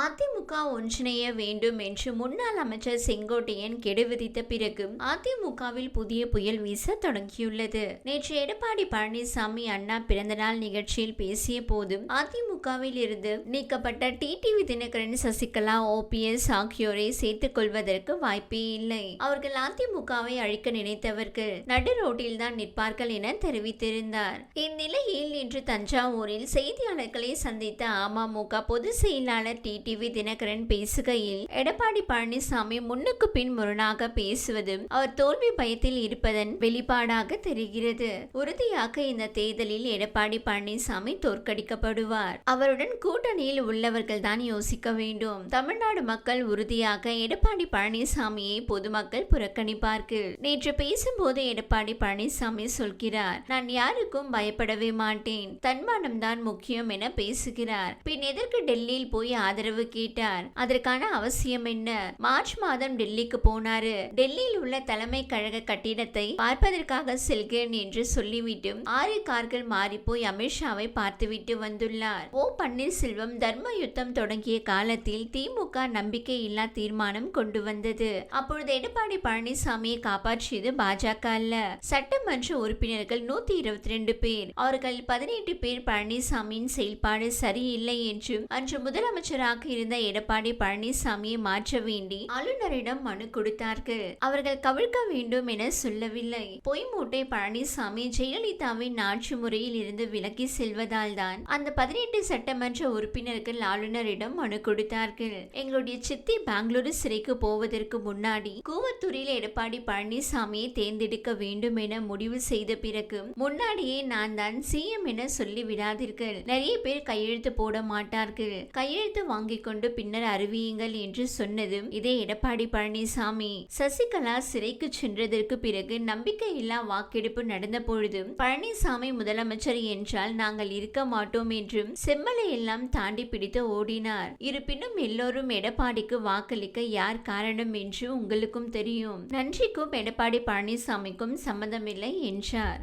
அதிமுக ஒன்றிணைய வேண்டும் என்று முன்னாள் அமைச்சர் செங்கோட்டையன் கெடு விதித்த பிறகு அதிமுகவில் புதிய புயல் வீச தொடங்கியுள்ளது. நேற்று எடப்பாடி பழனிசாமி அண்ணா பிறந்தநாள் நிகழ்ச்சியில் பேசிய போது அதிமுகவில் இருந்து நீக்கப்பட்ட டிடிவி தினகரன் சசிகலா ஓபிஎஸ் ஆகியோரை சேர்த்துக் கொள்வதற்கு வாய்ப்பே இல்லை. அவர்கள் அதிமுகவை அழிக்க நினைத்தவர்கள் நடு ரோட்டில் தான் நிற்பார்கள் என தெரிவித்திருந்தார். இந்நிலையில் இன்று தஞ்சாவூரில் செய்தியாளர்களை சந்தித்த அமமுக பொதுச் செயலாளர் டிவி தினகரன் பேசுகையில் எடப்பாடி பழனிசாமி முன்னுக்கு பின் முரணாக பேசுவது அவர் தோல்வி பயத்தில் இருப்பதன் வெளிப்பாடாக தெரிகிறது. உறுதியாக இந்த தேர்தலில் எடப்பாடி பழனிசாமி தோற்கடிக்கப்படுவார். அவருடன் கூட்டணியில் உள்ளவர்கள் தான் யோசிக்க வேண்டும். தமிழ்நாடு மக்கள் உறுதியாக எடப்பாடி பழனிசாமியை பொதுமக்கள் புறக்கணிப்பார்கள். நேற்று பேசும்போது எடப்பாடி பழனிசாமி சொல்கிறார் நான் யாருக்கும் பயப்படவே மாட்டேன். தன்மானம் தான் முக்கியம் என பேசுகிறார். பின் எதற்கு டெல்லியில் போய் ஆதரவு கேட்டார். அதற்கான அவசியம் என்ன? மார்ச் மாதம் டெல்லிக்கு போனாரு. டெல்லியில் உள்ள தலைமை கழக கட்டிடத்தை பார்ப்பதற்காக செல்கிறேன் என்று சொல்லிவிட்டு ஆறு கார்கள் மாறி போய் அமித்ஷாவை பார்த்துவிட்டு வந்துள்ளார். ஓ பன்னீர்செல்வம் தர்ம யுத்தம் தொடங்கிய காலத்தில் திமுக நம்பிக்கை இல்லா தீர்மானம் கொண்டு வந்தது. அப்பொழுது எடப்பாடி பழனிசாமியை காப்பாற்றியது பாஜக அல்ல. சட்டமன்ற உறுப்பினர்கள் நூத்தி இருபத்தி ரெண்டு பேர். அவர்கள் பதினெட்டு பேர் பழனிசாமியின் செயல்பாடு சரியில்லை என்று அன்று முதலமைச்சராக இருந்த எடப்பாடி பழனிசாமியை மாற்ற வேண்டி ஆளுநரிடம் மனு கொடுத்தார்கள். அவர்கள் கவிழ்க்க வேண்டும் என சொல்லவில்லை. பொய் மூட்டை பழனிசாமி ஜெயலலிதாவின் ஆட்சி முறையில் இருந்து விலகி செல்வதால் தான் அந்த பதினெட்டு சட்டமன்ற உறுப்பினர்கள் ஆளுநரிடம் மனு கொடுத்தார்கள். எங்களுடைய சித்தி பெங்களூரு சிறைக்கு போவதற்கு முன்னாடி கூவத்தூரில் எடப்பாடி பழனிசாமியை தேர்ந்தெடுக்க வேண்டும் என முடிவு செய்த பிறகு முன்னாடியே நான் தான் சிஎம் என சொல்லி விடாதீர்கள் நிறைய பேர் கையெழுத்து போட மாட்டார்கள். கையெழுத்து வாங்கிக் கொண்டு பின்னர் அறிவியுங்கள் என்று சொன்னதும் இதே எடப்பாடி பழனிசாமி சசிகலா சிறைக்கு சென்றதற்கு பிறகு நம்பிக்கையில்லா வாக்கெடுப்பு நடந்த பொழுதும் பழனிசாமி முதலமைச்சர் என்றால் நாங்கள் இருக்க மாட்டோம் என்றும் செம்மலை எல்லாம் தாண்டி பிடித்து ஓடினார். இருப்பினும் எல்லோரும் எடப்பாடிக்கு வாக்களிக்க யார் காரணம் என்று உங்களுக்கும் தெரியும். நன்றிக்கும் எடப்பாடி பழனிசாமிக்கும் சம்மந்தமில்லை என்றார்.